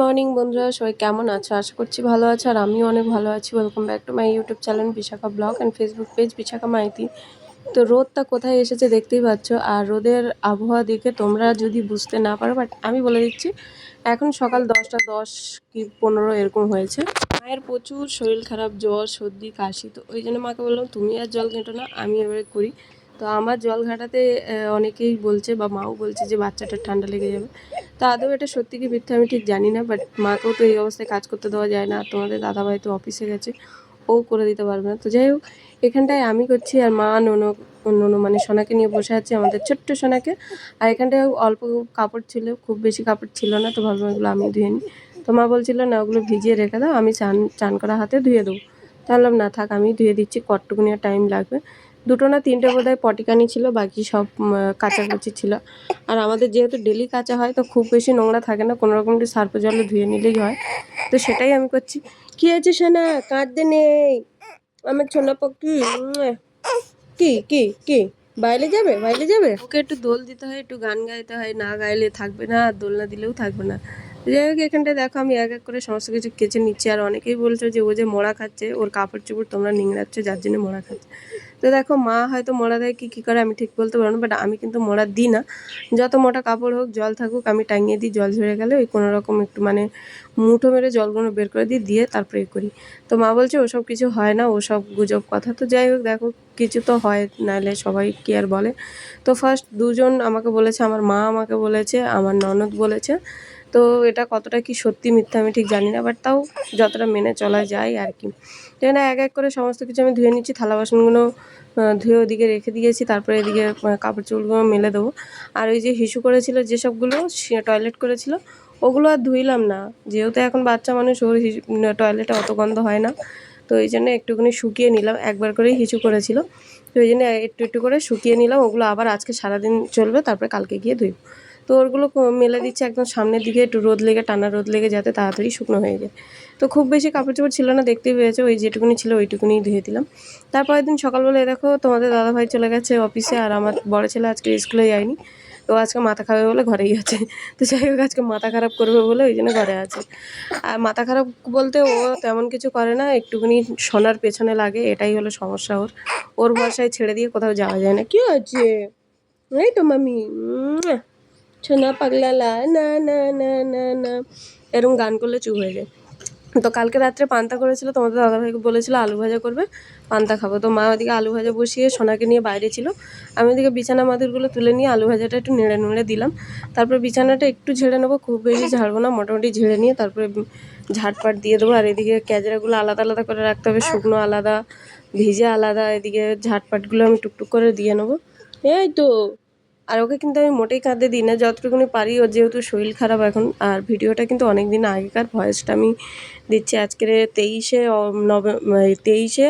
Morning বন্ধুরা, সবাই কেমন আছো? আশা করছি ভালো আছো আর আমিও অনেক ভালো আছি। Welcome back to my YouTube channel Bishakha vlog and Facebook page Bishakha Maity তো রোদটা কোথায় এসেছে দেখতেই পাচ্ছ। আর রোদের আবহাওয়া দেখে তোমরা যদি বুঝতে না পারো বাট আমি বলে দিচ্ছি, এখন সকাল দশটা দশ কি পনেরো এরকম হয়েছে। মায়ের প্রচুর শরীর খারাপ, জ্বর, সর্দি, কাশি, তো ওই জন্য মাকে বললাম, তুমি আর জল ঘেঁটো না, আমি এবারে করি। তো আমার জল ঘাটাতে অনেকেই বলছে বা মাও বলছে যে বাচ্চাটার ঠান্ডা লেগে যাবে। তো আদৌ এটা সত্যি কি মিথ্যে আমি ঠিক জানি না বাট মাকেও তো এই অবস্থায় কাজ করতে দেওয়া যায় না। তোমাদের দাদাভাই তো অফিসে গেছে, ও করে দিতে পারবে না। তো যাই হোক, এখানটায় আমি করছি আর মা, নোনো নোনো মানে সোনাকে নিয়ে বসে আছে আমাদের ছোট্ট সোনাকে। আর এখানটায় অল্প কাপড় ছিল, খুব বেশি কাপড় ছিল না, তো ভাবলাম এগুলো আমি ধুয়ে নিই। তো মা বলছিল, না, ওগুলো ভিজিয়ে রেখে দাও, আমি চান চান করা হাতে ধুয়ে দেবো। তাহলে না, থাক আমি ধুয়ে দিচ্ছি কটটুকুনি টাইম লাগবে? দুটো না তিনটে বোধ হয় পটিকানি ছিল বাকি সব কাচাকুচি ছিল। আর আমাদের যেহেতু ডেলি কাঁচা হয় তো খুব বেশি নোংরা থাকে না কোনো রকম একটু সার্ফ জলে ধুয়ে নিলেই হয়। তো সেটাই আমি করছি। কী হয়েছে সোনা? কাঁদতে নেই। আমার পক্ষী উম, কি কি কি? বাইরে যাবে? বাইরে যাবে? ওকে একটু দোল দিতে হয় একটু গান গাইতে হয় না গাইলে থাকবে না আর দোল না দিলেও থাকবে না। যাই হোক এখানটায় দেখো আমি এক এক করে সমস্ত কিছু কেচে নিচ্ছি। আর অনেকেই বলছো যে ও যে মোড়া খাচ্ছে ওর কাপড় চোপড় তোমরা নিংড়াচ্ছ যার জন্য মোড়া খাচ্ছে। তো দেখো, মা হয়তো মোড়া দেয়, কি, কী করে আমি ঠিক বলতে পারব না বাট আমি কিন্তু মোড়া দিই না। যত মোটা কাপড় হোক, জল থাকুক, আমি টাঙিয়ে দিই, জল ঝরে গেলে ওই কোনো রকম একটু মানে মুঠো মেরে জলগুলো বের করে দিই, দিয়ে তারপরে করি। তো মা বলছে, ওসব কিছু হয় না, ওসব গুজব কথা। তো যাই হোক, দেখো, কিছু তো হয় নাহলে সবাই কি আর বলে। তো ফার্স্ট দুজন আমাকে বলেছে, আমার মা আমাকে বলেছে, আমার ননদ বলেছে তো এটা কতটা কি সত্যি মিথ্যা আমি ঠিক জানি না বাট তাও যতটা মেনে চলা যায় আর কি। এখানে এক এক করে সমস্ত কিছু আমি ধুয়ে নিচ্ছি, থালা বাসনগুলো ধুয়ে ওদিকে রেখে দিয়েছি, তারপরে এদিকে কাপড় চুলগুলো মেলে দেবো। আর ওই যে হিসু করেছিল যেসবগুলো টয়লেট করেছিল, ওগুলো আর ধুইলাম না। যেহেতু এখন বাচ্চা মানুষ, ওর টয়লেটে অত গন্ধ হয় না। তো এই জন্য একটুখানি শুকিয়ে নিলাম, একবার করেই হিচু করেছিল। তো এই জন্য একটু একটু করে শুকিয়ে নিলাম, ওগুলো আবার আজকে সারাদিন চলবে, তারপরে কালকে গিয়ে ধুইব। তো ওরগুলো মেলে দিচ্ছে একদম সামনের দিকে একটু রোদ লেগে, টানা রোদ লেগে যাতে তাড়াতাড়ি শুকনো হয়ে যায়। তো খুব বেশি কাপড় চোপড় ছিল না, দেখতেই পেয়েছে, ওই যেটুকুনি ছিল ওইটুকুনি ধুয়ে দিলাম। তারপরের দিন সকালবেলা দেখো তোমাদের দাদাভাই চলে গেছে অফিসে, আর আমার বড় ছেলে আজকে স্কুলে যায়নি। তো আজকে মাথা খাবে বলে ঘরেই আছে। তো যাই হোক, আজকে মাথা খারাপ করবে বলে ওই জন্য ঘরে আছে। আর মাথা খারাপ বলতে ও তেমন কিছু করে না একটুখানি সোনার পেছনে লাগে, এটাই হলো সমস্যা ওর। ওর ভরসায় ছেড়ে দিয়ে কোথাও যাওয়া যায় না। কি আছে এই তো মামি সোনা পাগলালা না না না না না এরকম গান করলে চুপ হয়ে যায়। তো কালকে রাত্রে পান্তা করেছিল তোমাদের দাদাভাইকে বলেছিল, আলু ভাজা করবে, পান্তা খাব। তো মা ওদিকে আলু ভাজা বসিয়ে সোনাকে নিয়ে বাইরে ছিল। আমি ওদিকে বিছানা মাদুরগুলো তুলে নিয়ে আলু ভাজাটা একটু নেড়ে নেড়ে দিলাম। তারপর বিছানাটা একটু ঝেড়ে নেব, খুব বেশি ঝাড়বো না, মোটামুটি ঝেড়ে নিয়ে তারপরে ঝাড়পাট দিয়ে দেবো। আর এদিকে ক্যাজরাগুলো আলাদা আলাদা করে রাখতে হবে, শুকনো আলাদা, ভিজে আলাদা, এদিকে ঝাড়পাটগুলো আমি টুকটুক করে দিয়ে নেব। এই তো আর ওকে কিন্তু আমি মোটেই কাঁদতে দিই না, যতটুকুনি পারি। ওর যেহেতু শরীর খারাপ এখন, আর ভিডিওটা কিন্তু অনেক দিন আগেকার ভয়েসটা আমি দিচ্ছি। আজকের তেইশে নভেম্বর তেইশে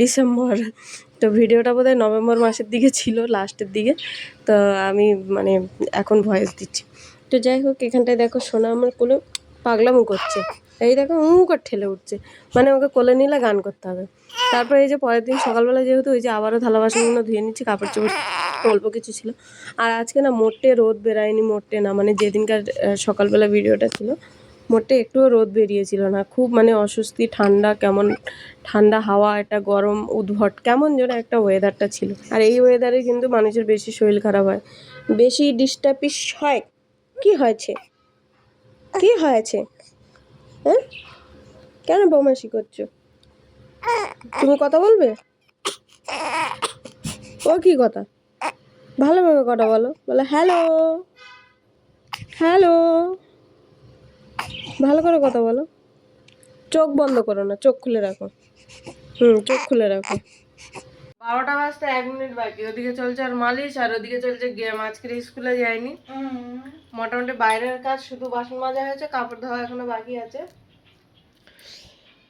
ডিসেম্বর। তো ভিডিওটা বোধহয় নভেম্বর মাসের দিকে ছিল, লাস্টের দিকে। তো আমি মানে এখন ভয়েস দিচ্ছি। তো যাই হোক, এখানটায় দেখো সোনা আমার কোলে পাগলামো করছে। এই দেখো উঁ করে ঠেলে উঠছে। মানে ওকে কোলে নিলে গান করতে হবে। তারপরে এই যে পরের দিন সকালবেলা যেহেতু ওই যে আবারও থালা বাসনগুলো ধুয়ে নিচ্ছি, কাপড় চোপড়, অল্প কিছু ছিল। আর আজকে না মোটে রোদ বেরায়নি, মোটে না। মানে যেদিনকার সকালবেলা ভিডিওটা ছিল, মোটে একটুও রোদ বেরিয়েছিল না। খুব মানে অস্বস্তি, ঠান্ডা, কেমন ঠান্ডা হাওয়া, একটা গরম, উদ্ভট, কেমন যেন একটা ওয়েদারটা ছিল। আর এই ওয়েদারে কিন্তু মানুষের বেশি শরীর খারাপ হয়। বেশি ডিস্টার্বিস হয়। কি হয়েছে? কি হয়েছে? হ্যাঁ? কেন বৌমাসি করছ? তুমি কথা বলবে? ও কি কথা? ভালোভাবে কথা বলো। বলো, হ্যালো। হ্যালো। ভালো করে কথা বলো। চোখ বন্ধ করো না, চোখ খুলে রাখো। হুম, চোখ খুলে রাখো। বারোটা বাজতে এক মিনিট বাকি। ওদিকে চলছে আর মালিশ, আর ওদিকে চলছে গেম। আজকে স্কুলে যায়নি। মোটামুটি বাইরের কাজ শুধু বাসন মাজা হয়েছে, কাপড় ধোয়া এখনও বাকি আছে।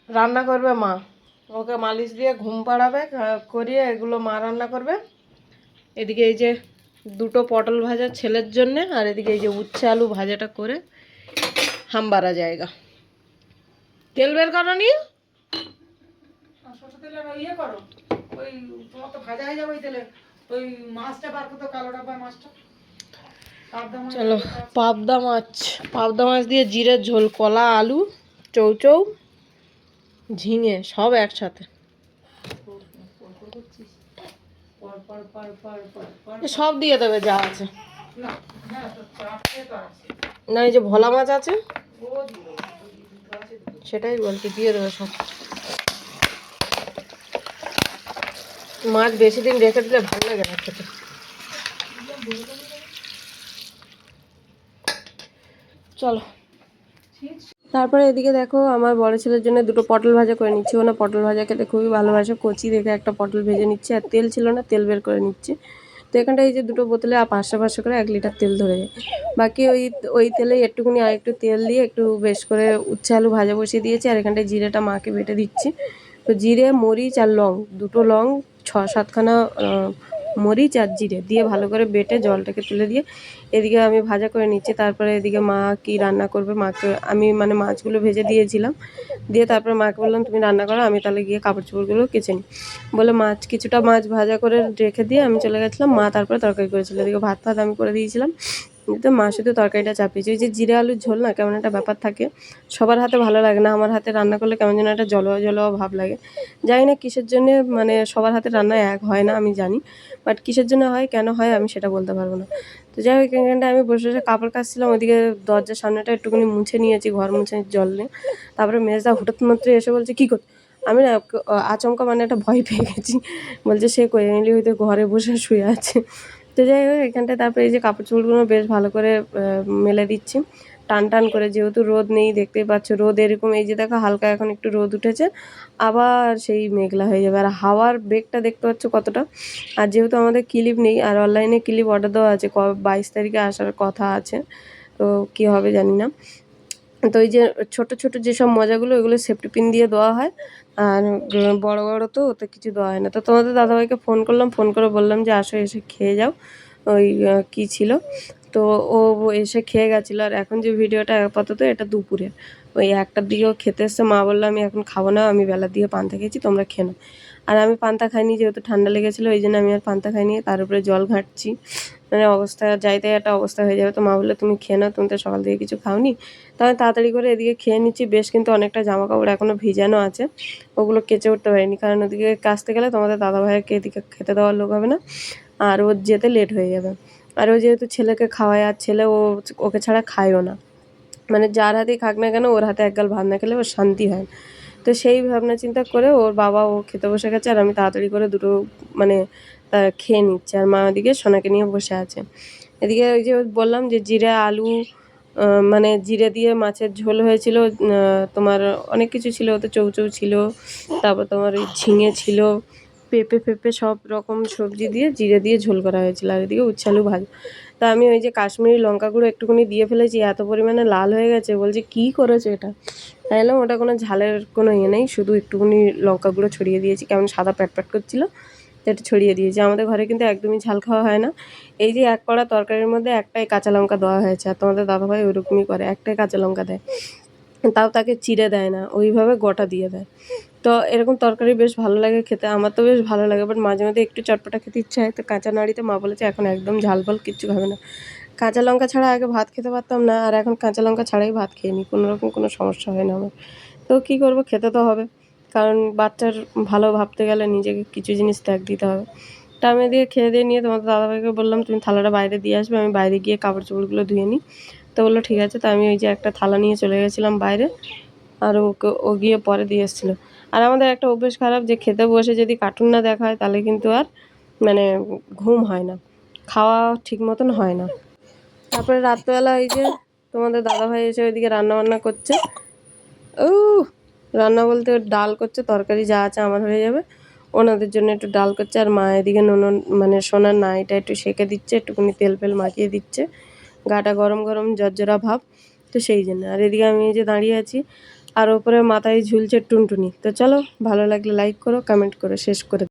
রান্না করবে মা। ওকে মালিশ দিয়ে ঘুম পাড়াবে করিয়ে এগুলো মা রান্না করবে। এদিকে এই যে দুটো পটল ভাজা ছেলের জন্যে, আর এদিকে এই যে উচ্ছে আলু ভাজাটা করে হামবারা জায়গা। তেল বের করো নি ইয়ে করো। ওই তোমার তো ভাজা হয়ে যাবে ওই তেলে। ওই মাছটা বার করতে কালো মাছটা। চলো পাবদা মাছ। পাবদা মাছ দিয়ে জিরের ঝোল কলা আলু চৌচৌ ঝিঙে সব একসাথে। সব দিয়ে দেবে যা আছে। না হ্যাঁ এই যে ভোলা মাছ আছে সেটাই বলছি দিয়ে দেবে সব। মাছ বেশি দিন রেখে দিলে ভালো লাগে না খেতে। চলো। তারপরে এদিকে দেখো, আমার বড় ছেলের জন্য দুটো পটল ভাজা করে নিচ্ছি। ও না পটল ভাজা খেতে খুবই ভালোবাসে। কচি দেখে একটা পটল ভেজে নিচ্ছে। আর তেল ছিল না, তেল বের করে নিচ্ছে। তো এখানটা এই যে দুটো বোতলে পাঁচশো পাঁচশো করে এক লিটার তেল ধরে যায়। বাকি ওই ওই তেলে একটুখানি আর একটু তেল দিয়ে একটু বেশ করে উচ্ছে আলু ভাজা বসিয়ে দিয়েছি। আর এখানটায় জিরেটা মাকে বেটে দিচ্ছি। তো জিরে, মরিচ আর লং, দুটো লং ছ সাতখানা মরিচ আর জিরে দিয়ে ভালো করে বেটে জলটাকে তুলে দিয়ে এদিকে আমি ভাজা করে নিচ্ছি। তারপরে এদিকে মা কি রান্না করবে মাকে, আমি মানে মাছগুলো ভেজে দিয়েছিলাম। দিয়ে তারপরে মাকে বললাম, তুমি রান্না করো, আমি তাহলে গিয়ে কাপড় চোপড়গুলো কেচে নিই। বলে মাছ, কিছুটা মাছ ভাজা করে রেখে দিয়ে আমি চলে গেছিলাম। মা তারপরে তরকারি করেছিল। এদিকে ভাত ফাত আমি করে দিয়েছিলাম। কিন্তু মা শুধু তরকারিটা চাপিয়েছে। ওই যে জিরে আলুর ঝোল না, কেমন একটা ব্যাপার থাকে। সবার হাতে ভালো লাগে না, আমার হাতে রান্না করলে কেমন যেন একটা জলোয়া জলোয়া ভাব লাগে। জানি না কিসের জন্য মানে সবার হাতে রান্না এক হয় না, আমি জানি। বাট কিসের জন্য হয়, কেন হয়, আমি সেটা বলতে পারব না। তো যাই হোক এখানটায় আমি বসে বসে কাপড় কাচছিলাম, ওইদিকে দরজার সামনেটা একটুখানি মুছে নিয়েছি, ঘর মুছে জল নিয়ে। তারপরে মেজদা হঠাৎ মাত্র এসে বলছে, কী কর আমি না, আচমকা মানে একটা ভয় পেয়ে গেছি। বলছে, সে এমনি হয়তো ঘরে বসে শুয়ে আছে। তো যাই হোক, এখানটায় তারপরে এই যে কাপড় চোপড়গুলো বেশ ভালো করে মেলে দিচ্ছি। টান টান করে যেহেতু রোদ নেই, দেখতেই পাচ্ছ রোদ এরকম। এই যে দেখো, হালকা এখন একটু রোদ উঠেছে, আবার সেই মেঘলা হয়ে যাবে। আর হাওয়ার বেগটা দেখতে পাচ্ছ কতটা। আর যেহেতু আমাদের ক্লিপ নেই, আর অনলাইনে ক্লিপ অর্ডার দেওয়া আছে, ক বাইশ তারিখে আসার কথা আছে, তো কী হবে জানি না। তো এই যে ছোট ছোট যেসব মজাগুলো, ওইগুলো সেফটি পিন দিয়ে দেওয়া হয়। আর বড় বড় তো ওতে কিছু দেওয়া হয় না। তো তোমাদের দাদাভাইকে ফোন করলাম ফোন করে বললাম যে, আসো এসে খেয়ে যাও। ওই কী ছিল? তো ও এসে খেয়ে গেছিল। আর এখন যে ভিডিওটা আপাতত এটা দুপুরের। ওই একটার দিকেও খেতে এসছে। মা বলল, আমি এখন খাব না, আমি বেলার দিকে পান্তা খেয়েছি তোমরা খেয়ে নাও। আর আমি পান্তা খাইনি যেহেতু ঠান্ডা লেগেছিলো ওই জন্য আমি আর পান্তা খাইনি। তার উপরে জল ঘাঁটছি। মানে অবস্থা যাইতে একটা অবস্থা হয়ে যাবে। তো মা বলল, তুমি খেয়ে নাও, তুমি তো সকাল থেকে কিছু খাওনি। তো আমি তাড়াতাড়ি করে এদিকে খেয়ে নিচ্ছি। বেশ কিন্তু অনেকটা জামা কাপড় এখনও ভিজানো আছে। ওগুলো কেচে উঠতে পারিনি। কারণ ওদিকে কাচতে গেলে তোমাদের দাদা ভাইকে এদিকে খেতে দেওয়ার লোক হবে না। আর ও যেতে লেট হয়ে যাবে। আর ও যেহেতু ছেলেকে খাওয়ায়, আর ছেলে ও ওকে ছাড়া খায়ও না। মানে যার হাতেই খাক না কেন, ওর হাতে একগাল ভাত না খেলে ওর শান্তি হয়। তো সেই ভাবনা চিন্তা করে ওর বাবা ও খেতে বসে গেছে আর আমি তাড়াতাড়ি করে দুটো মানে খেয়ে নিচ্ছে। আর মা ওদিকে সোনাকে নিয়ে বসে আছে। এদিকে ওই যে বললাম যে জিরে, আলু মানে জিরে দিয়ে মাছের ঝোল হয়েছিল তোমার অনেক কিছু ছিল, ওতে চৌচৌ ছিল, তারপর তোমার ওই ঝিঙে ছিল, পেঁপে পেঁপে সব রকম সবজি দিয়ে জিরে দিয়ে ঝোল করা হয়েছিল। আর এদিকে উচ্ছে আলু ভাজা। তা আমি ওই যে কাশ্মীরি লঙ্কা গুঁড়ো একটুখানি দিয়ে ফেলেছি, এত পরিমাণে লাল হয়ে গেছে, বলছে কী করেছ এটা? তাই এলাম, ওটা কোনো ঝালের কোনো ইয়ে নেই, শুধু একটুখানি লঙ্কা গুঁড়ো ছড়িয়ে দিয়েছি, কেমন সাদা প্যাট প্যাট করছিল তো এটা ছড়িয়ে দিয়েছি। আমাদের ঘরে কিন্তু একদমই ঝাল খাওয়া হয় না। এই যে এক কড়া তরকারির মধ্যে একটাই কাঁচা লঙ্কা দেওয়া হয়েছে, আর তোমাদের দাদাভাই ওরকমই করে, একটাই কাঁচা লঙ্কা দেয়। তাও তাকে চিড়ে দেয় না, ওইভাবে গোটা দিয়ে দেয়। তো এরকম তরকারি বেশ ভালো লাগে খেতে, আমার তো বেশ ভালো লাগে বাট মাঝে মাঝে একটু চটপটা খেতে ইচ্ছা হয়, তো কাঁচা নাড়িতে মা বলেছে, এখন একদম ঝাল ফাল কিচ্ছু খাবে না। কাঁচা লঙ্কা ছাড়া আগে ভাত খেতে পারতাম না, আর এখন কাঁচা লঙ্কা ছাড়াই ভাত খেয়ে নিই। কোনো রকম কোনো সমস্যা হয় না আমার। তো কী করব, খেতে তো হবে। কারণ বাচ্চার ভালো ভাবতে গেলে নিজেকে কিছু জিনিস ত্যাগ দিতে হবে। তা আমি দিয়ে খেয়ে দিয়ে নিয়ে তোমাদের দাদাভাইকে বললাম, তুমি থালাটা বাইরে দিয়ে আসবে, আমি বাইরে গিয়ে কাপড় চোপড়গুলো ধুয়ে নিই। তো বলল, ঠিক আছে। তো আমি ওই যে একটা থালা নিয়ে চলে গেছিলাম বাইরে, আর ওকে, ও গিয়ে পরে দিয়ে এসেছিল। আর আমাদের একটা অভ্যেস খারাপ যে, খেতে বসে যদি কার্টুন না দেখা হয় তাহলে কিন্তু আর মানে ঘুম হয় না। খাওয়া ঠিক মতন হয় না। তারপরে রাত্রেবেলা ওই যে তোমাদের দাদাভাই এসে ওইদিকে রান্না বান্না করছে। ও রান্না বলতে ডাল করছে, তরকারি যা আছে আমার হয়ে যাবে। ওনাদের জন্য একটু ডাল করছে আর মা এদিকে নুন মানে সোনার নাইটা একটু সেঁকে দিচ্ছে, একটুখানি তেল ফেল মাখিয়ে দিচ্ছে। গাটা গরম গরম জর্জরা ভাব, তো সেই জন্য। আর এদিকে আমি যে দাঁড়িয়ে আছি, আর ওপরে মাথায় ঝুলছে টুনটুনি। তো চলো, ভালো লাগলে লাইক করো কমেন্ট করো শেষ করে।